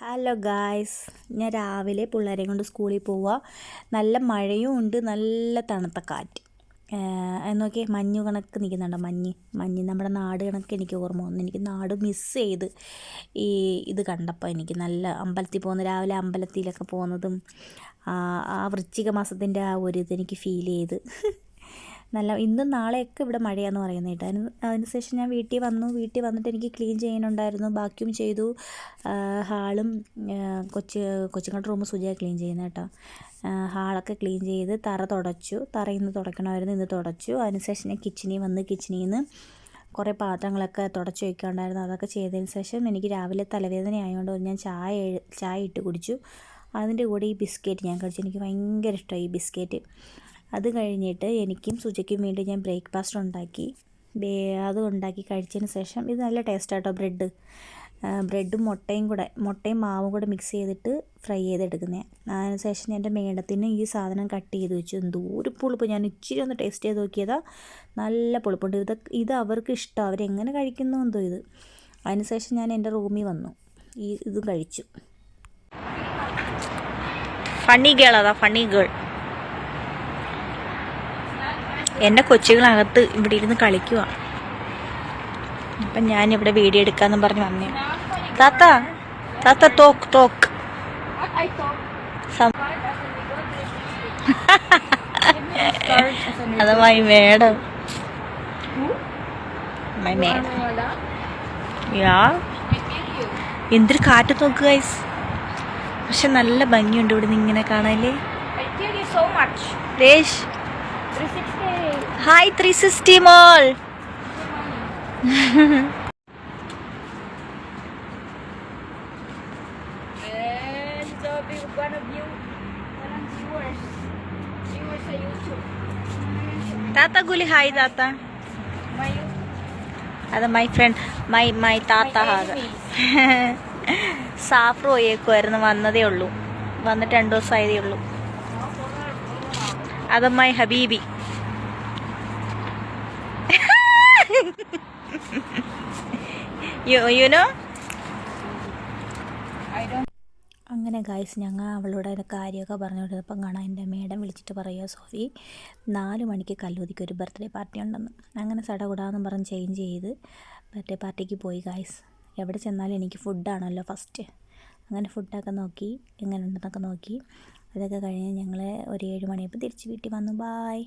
Hello guys ഞാൻ രാവിലെ പിള്ളേരെയും കൊണ്ട് സ്കൂളിൽ പോവുക നല്ല മഴയും ഉണ്ട് നല്ല തണുത്ത കാറ്റ്. എന്നൊക്കെ മഞ്ഞ് കണക്ക് നിൽക്കുന്നുണ്ടോ? മഞ്ഞ് മഞ്ഞ്. നമ്മുടെ നാട് കണക്ക് എനിക്ക് ഓർമ്മ വന്നു. എനിക്ക് നാട് മിസ് ചെയ്ത് ഈ ഇത് കണ്ടപ്പോൾ എനിക്ക് നല്ല അമ്പലത്തിൽ പോകുന്ന രാവിലെ അമ്പലത്തിലൊക്കെ പോകുന്നതും ആ വൃശ്ചിക മാസത്തിന്റെ ആ ഒരു ഇത് എനിക്ക് ഫീൽ ചെയ്ത്. നല്ല ഇന്നും നാളെയൊക്കെ ഇവിടെ മഴയാന്ന് പറയുന്നത് കേട്ടോ. അതിന് അതിനുശേഷം ഞാൻ വീട്ടിൽ വന്നു. വീട്ടിൽ വന്നിട്ട് എനിക്ക് ക്ലീൻ ചെയ്യാനുണ്ടായിരുന്നു. ബാക്കിയും ചെയ്തു. ഹാളും കൊച്ച് കൊച്ചുങ്ങളുടെ റൂം സുജയ ക്ലീൻ ചെയ്യുന്നത് കേട്ടോ. ഹാളൊക്കെ ക്ലീൻ ചെയ്ത് തറ തുടച്ചു. തറ ഇന്ന് തുടക്കണമായിരുന്നു. ഇന്ന് തുടച്ചു. അതിനുശേഷം ഞാൻ കിച്ചണിൽ വന്ന് കിച്ചണിൽ നിന്ന് കുറേ പാത്രങ്ങളൊക്കെ തുടച്ചു വയ്ക്കാണ്ടായിരുന്നു അതൊക്കെ ചെയ്തതിന് ശേഷം എനിക്ക് രാവിലെ തലവേദന ആയതുകൊണ്ട് ഞാൻ ചായ ചായ ഇട്ട് കുടിച്ചു. അതിന്റെ കൂടെ ഈ ബിസ്ക്കറ്റ് ഞാൻ കഴിച്ചു. എനിക്ക് ഭയങ്കര ഇഷ്ടമായി ഈ ബിസ്ക്കറ്റ് അത് കഴിഞ്ഞിട്ട് എനിക്കും സുജയ്ക്കും വേണ്ടി ഞാൻ ബ്രേക്ക്ഫാസ്റ്റ് ഉണ്ടാക്കി. അത് ഉണ്ടാക്കി കഴിച്ചതിന് ശേഷം ഇത് നല്ല ടേസ്റ്റ് ആട്ടോ ബ്രെഡ്. ബ്രെഡും മുട്ടയും കൂടെ മുട്ടയും മാവും കൂടെ മിക്സ് ചെയ്തിട്ട് ഫ്രൈ ചെയ്തെടുക്കുന്നത് അതിന് ശേഷം എന്റെ മേടത്തിന് ഈ സാധനം കട്ട് ചെയ്ത് വെച്ചു. എന്തോ ഒരു പുളിപ്പ്. ഞാൻ ഇച്ചിരി ഒന്ന് ടേസ്റ്റ് ചെയ്ത് നോക്കിയതാ നല്ല പുളിപ്പുണ്ട്. ഇത് ഇത് അവർക്ക് ഇഷ്ടം. അവരെങ്ങനെ കഴിക്കുന്നു എന്തോ ഇത്. അതിന് ശേഷം ഞാൻ എന്റെ റൂമിൽ വന്നു. ഈ ഇതും കഴിച്ചു. ഫണ്ണി ഗേൾ അതാ ഫണ്ണി ഗേൾ എന്റെ കൊച്ചുകളകത്ത് ഇവിടെ ഇരുന്ന് കളിക്കുക അപ്പം ഞാനിവിടെ വീഡിയോ എടുക്കാന്ന് പറഞ്ഞ് വന്നേ. താത്ത താത്ത തോക്ക് തോക്ക്. അത് my madam my madam yeah എന്തൊരു കാറ്റ് നോക്കുക ഗൈസ് പക്ഷെ നല്ല ഭംഗിയുണ്ട് ഇവിടെ നിന്ന് ഇങ്ങനെ കാണാല്ലേ ദേശ് ഹായ് ത്രീ സിക്സ്റ്റി മോൾ താത്ത ഗുലി ഹായ് താത്ത അത് മൈ ഫ്രണ്ട് മൈ മൈ താത്ത ഹാത് സാഫർ വന്നതേ ഉള്ളൂ. വന്നിട്ട് രണ്ടു ദിവസമായതേ ഉള്ളൂ. അത് മൈ ഹബീബി യു നോ അങ്ങനെ ഗായ്സ് ഞങ്ങൾ അവളുടെ കാര്യമൊക്കെ പറഞ്ഞുകൊണ്ടിരുന്നപ്പം കാണാൻ എന്റെ മേഡം വിളിച്ചിട്ട് പറയുക സോഫി നാല് മണിക്ക് കല്ലൂതിക്ക് ഒരു ബർത്ത്ഡേ പാർട്ടി ഉണ്ടെന്ന്. അങ്ങനെ സടകുടാന്ന് പറഞ്ഞ് ചേഞ്ച് ചെയ്ത് ബർത്ത്ഡേ പാർട്ടിക്ക് പോയി ഗായ്സ് എവിടെ ചെന്നാലും എനിക്ക് ഫുഡാണല്ലോ ഫസ്റ്റ് അങ്ങനെ ഫുഡൊക്കെ നോക്കി എങ്ങനെ ഉണ്ടെന്നൊക്കെ നോക്കി. അതൊക്കെ കഴിഞ്ഞ് ഞങ്ങൾ ഒരു ഏഴ് മണിയപ്പോൾ തിരിച്ച് വീട്ടിൽ വന്നു. ബായ്